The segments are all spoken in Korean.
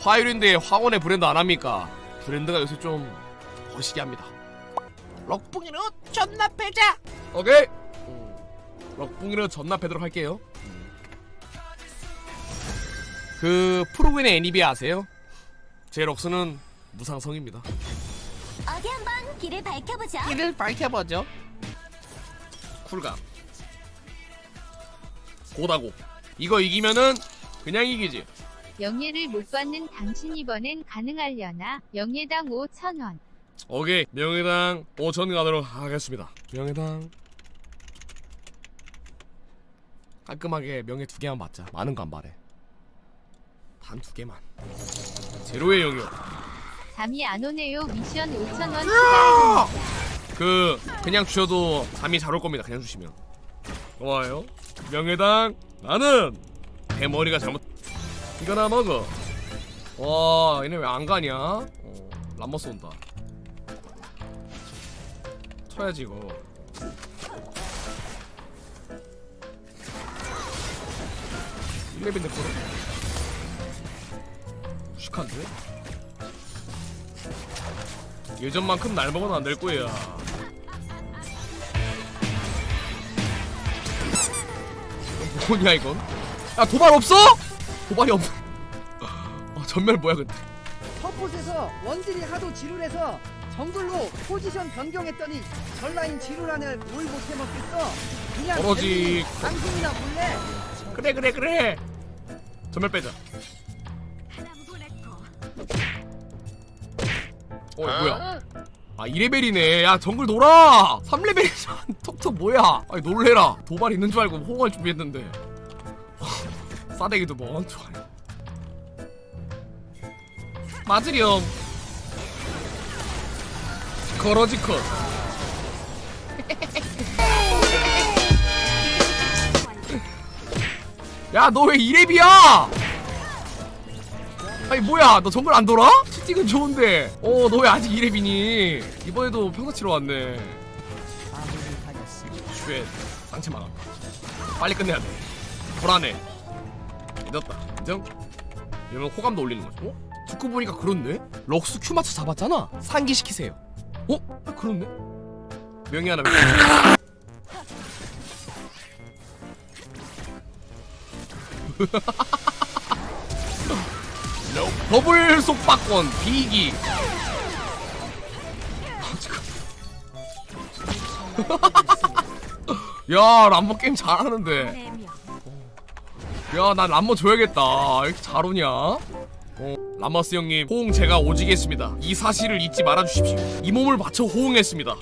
화요일인데 황혼의 브랜드 안 합니까? 브랜드가 요새 좀 거시기 합니다. 럭붕이는 전납 패자. 오케이. 음, 럭붕이는 전납하도록 할게요. 음. 그 프로그램의 애니비 아세요? 제 럭스는 무상성입니다. 어디 한번 길을 밝혀보죠. 길을 밝혀보죠. 쿨감. 고다고. 이거 이기면은 그냥 이기지. 영예를 못 받는 당신 이번엔 가능하려나? 영예당 5천원. 오케이 명예당 5천 가도록 하겠습니다. 명예당 깔끔하게 명예 두 개만 받자. 많은 거 안 바래. 단 두 개만. 제로의 영역. 잠이 안 오네요. 미션 5천원 추가합니다. 그 그냥 주셔도 잠이 잘 올 겁니다. 그냥 주시면. 좋아요. 명예당 나는 대머리가 잘못 이거나 먹어. 와 얘네 왜 안 가냐? 어, 람머스 온다. 쳐야지 이거. 일레빈데 거로 무식한데? 예전만큼 날 먹어도 안 될 거야. 뭐냐 이건? 야 도발 없어? 도발이 없. 어, 전멸 뭐야 근데? 헛곳에서 원딜이 하도 지루해서 정글로 포지션 변경했더니 전라인 지루라늘 뭘 못해 먹겠어 그냥 떨어지. 당신이나 볼래 그래 그래 그래. 전멸 빼자. 어 뭐야? 아 2레벨이네. 야 정글 놀아. 3레벨이잖아. 톡톡 뭐야? 아니 놀래라. 도발 있는 줄 알고 호응할 준비했는데. 싸대기도 뭐한 줄 알아. 맞으렴. 거러지 컷. 야너왜 2렙이야? 아니 뭐야 너 정글 안 돌아? 치팅은 좋은데 어 너 왜 아직 2렙이니 이번에도 평타치러 왔네 쉣 상체 막아 빨리 끝내야 돼 불안해 믿었다. 인정? 이러면 호감도 올리는 거죠 어? 듣고 보니까 그렇네? 럭스 큐 맞춰 잡았잖아. 상기시키세요. 어? 아, 그렇네. 명예 하나 더블 속박권 비기. 야 람보 게임 잘하는데 야난 람보 줘야겠다. 이렇게 잘 오냐? 어, 라마스 형님 호응 제가 오지게 했습니다. 이 사실을 잊지 말아주십시오. 이 몸을 바쳐 호응했습니다.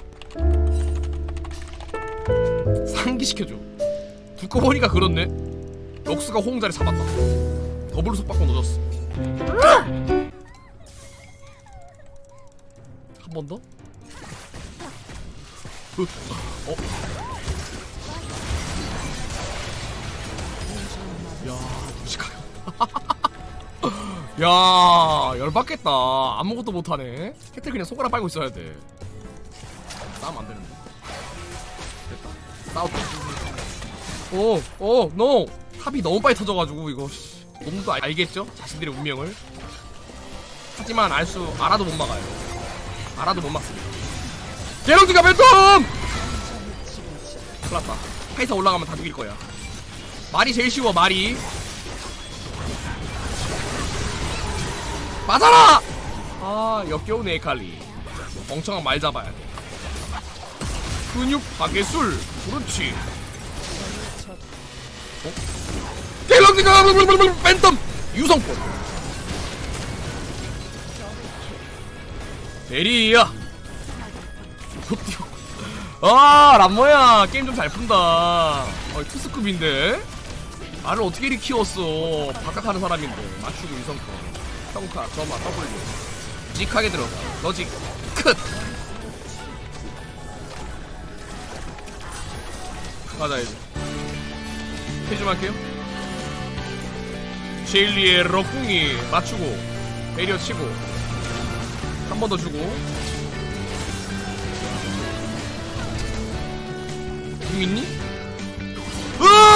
상기시켜줘. 듣고 보니까 그렇네. 럭스가 호응 자리 잡았다. 더블 속박권 얻었어. 한 번 더? 어? 야, 무식하게. 야, 열받겠다. 아무것도 못하네. 캐틀 그냥 손가락 빨고 있어야 돼. 싸우면 안 되는데. 됐다. 싸웠다. 오, 오, 노! 탑이 너무 빨리 터져가지고, 이거. 씨. 놈도 알- 알겠죠? 자신들의 운명을. 하지만 알 수, 알아도 못 막아요. 알아도 못 막습니다. 게런티가 벤텀! 큰일 났다. 카이사 올라가면 다 죽일 거야. 말이 제일 쉬워, 말이. 맞아라! 아, 역겨운 에이칼리. 멍청한 말 잡아야 돼. 근육 파괴술. 그렇지. 어? 게런티가 벤텀! 유성권. 베리야. 아 람모야 게임 좀 잘 푼다. 어 투스급인데 말을 어떻게 이리 키웠어? 바깥 하는 사람인데 맞추고 유성권, 평카, 점화, W. 직하게 들어가. 너직 컷. 가자 이제. 해좀 할게요. 제일리의 럭궁이 맞추고 배려 치고 한 번 더 주고 궁 있니? 으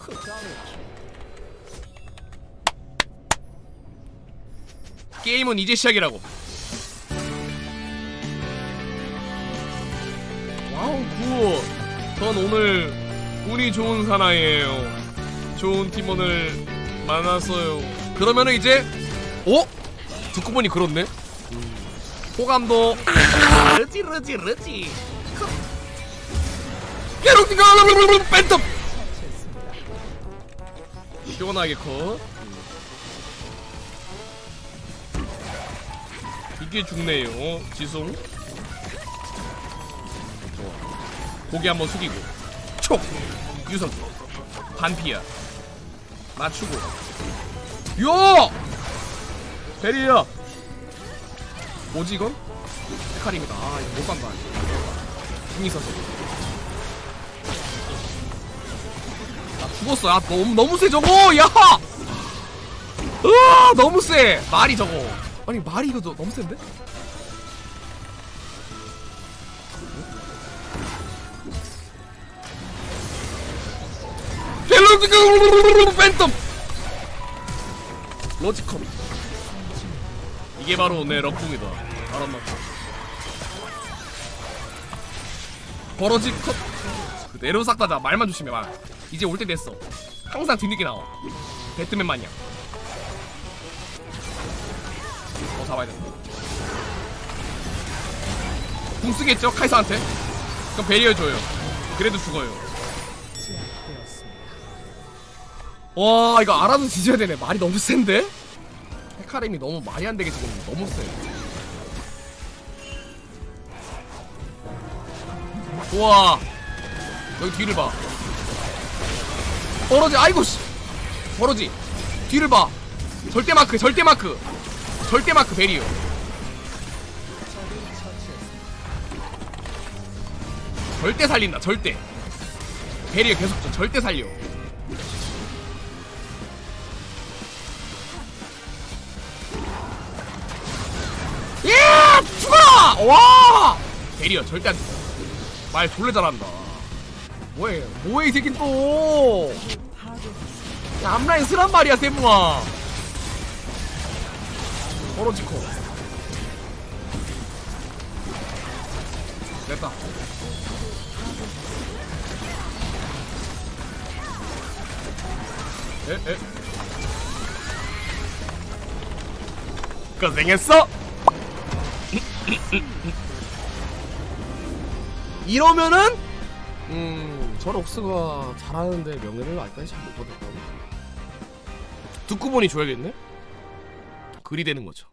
크 게임은 이제 시작이라고 와우 굿전 오늘 운이 좋은 사나이에요 좋은 팀원을 만났어요 그러면은 이제 어? 듣고 보니 그렇네 호감도 르지 르지 르지 뺀텀 시원하게 컷. 이게 죽네요. 지송 고개 한번 숙이고. 촉! 유선. 반피야 맞추고. 요! 베리야 뭐지 이건? 헤카림이다. 아 이거 못 간다. 궁 있어서 죽었어. 야 너무 너무 세 저거. 야! 으아 너무 세. 말이 저거. 아니 말이 이거 너- 너무 센데? 팬텀! 로지컴. 이게 바로 내 럭궁이다. 알았나 버러지 컷. 그 내려 싹다다 말만 조심해 말 이제 올 때 됐어 항상 뒤늦게 나와 배트맨 마냥 어 잡아야 돼. 궁 쓰겠죠 카이사한테? 그럼 베리어 줘요. 그래도 죽어요. 와 이거 알아서 뒤져야 되네. 말이 너무 센데? 헤카림이 너무 말이 안 되게 지금 너무 세. 우와 여기 뒤를 봐. 버러지 아이고 씨. 버러지. 뒤를 봐. 절대 마크 절대 마크. 절대 마크 베리오 절대 살린다 절대. 베리오 계속 줘 절대 살려. 예 죽어 와! 베리오 절대 안 죽어. 말 졸래 잘한다. 뭐해 뭐해 이 새끼 또 야, 앞라인 쓰란 말이야 세무아 떨어지고 됐다 에? 에? 고생했어 이러면은 음, 저 록스가 잘하는데 명예를 알까지 잘 못 받았다고 듣고 보니 줘야겠네 글이 되는 거죠.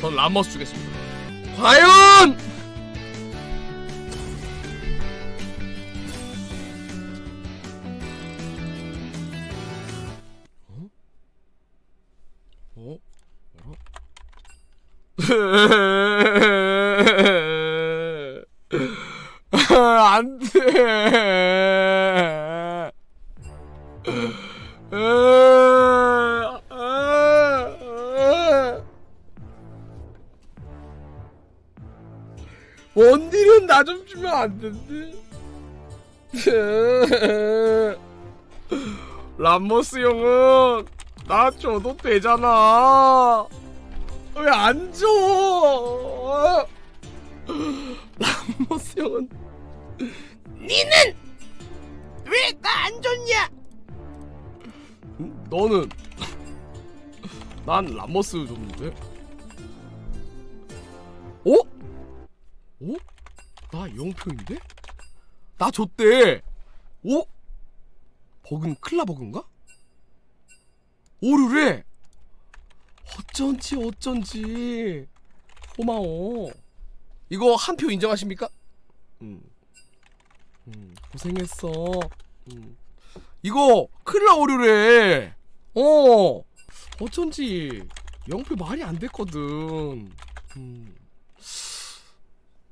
전 람머스 주겠습니다. 과연! 어? 어? 뭐 라? 안 돼. 원딜은 나 좀 주면 안 된대? 람모스 형은 나 줘도 되잖아. 왜 안 줘? 람모스 형은 니는 왜 나안 줬냐? 너는 난 람머스 줬는데? 어? 어? 나 0표인데? 나 줬대! 어? 버그는 클라 버그인가? 오류래! 어쩐지 어쩐지 고마워 이거 한 표 인정하십니까? 음. 음 고생했어 음. 이거 클라 오류래 어 어쩐지 영표 말이 안 됐거든 음.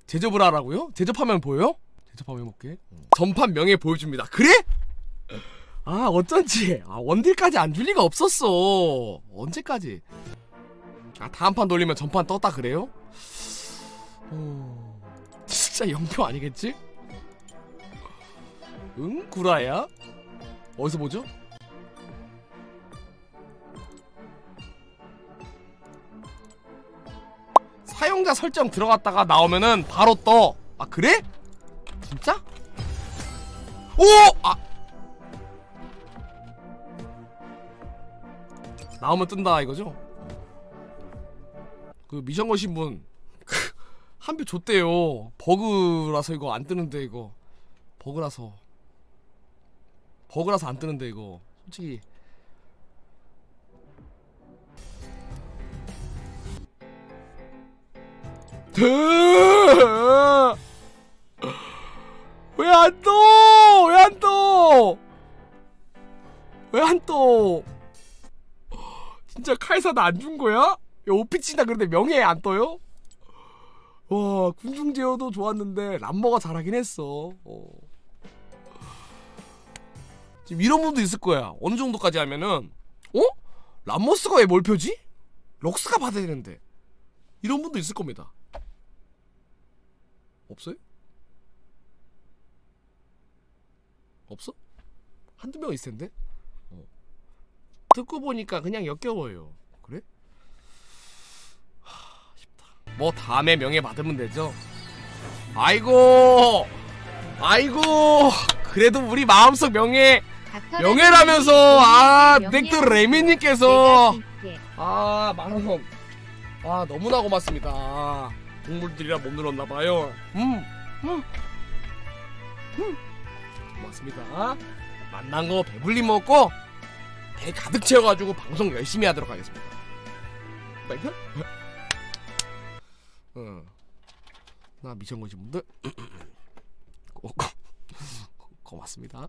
제접을 하라고요? 제접하면 보여? 제접하면 해볼게 전판 명예 보여줍니다 그래? 아 어쩐지 아 원딜까지 안 줄 리가 없었어 언제까지 아 다음 판 돌리면 전판 떴다 그래요? 어... 진짜 영표 아니겠지? 응? 구라야? 어디서 보죠? 사용자 설정 들어갔다가 나오면은 바로 떠. 아 그래? 진짜? 오! 아 나오면 뜬다 이거죠? 그 미션 거신 분 한 표 줬대요. 버그라서 이거 안 뜨는데 이거 버그라서 버그라서 안 뜨는데 이거 솔직히 왜안 떠? 왜 안 떠? 왜 안 떠? 진짜 칼사 나 안 준 거야? 야 오피치나 그런데 명예 안 떠요? 와 군중 제어도 좋았는데 람머가 잘하긴 했어. 어. 지금 이런 분도 있을 거야. 어느 정도까지 하면은 어? 람머스가 왜 몰표지? 럭스가 받아야 되는데 이런 분도 있을 겁니다. 없어요? 없어? 한두 명 있을 텐데? 어. 듣고 보니까 그냥 역겨워요. 그래? 하, 쉽다. 뭐 다음에 명예 받으면 되죠? 아이고! 아이고! 그래도 우리 마음속 명예 명예라면서 아 넥트 레미님께서. 아 만원 아 너무나 고맙습니다. 동물들이라 못 늘었나봐요. 음, 음, 음. 고맙습니다. 만난 거 배불리 먹고 배 가득 채워가지고 방송 열심히 하도록 하겠습니다. 빨리 어. 나 미션 거신 분들. 고, 고, 고맙습니다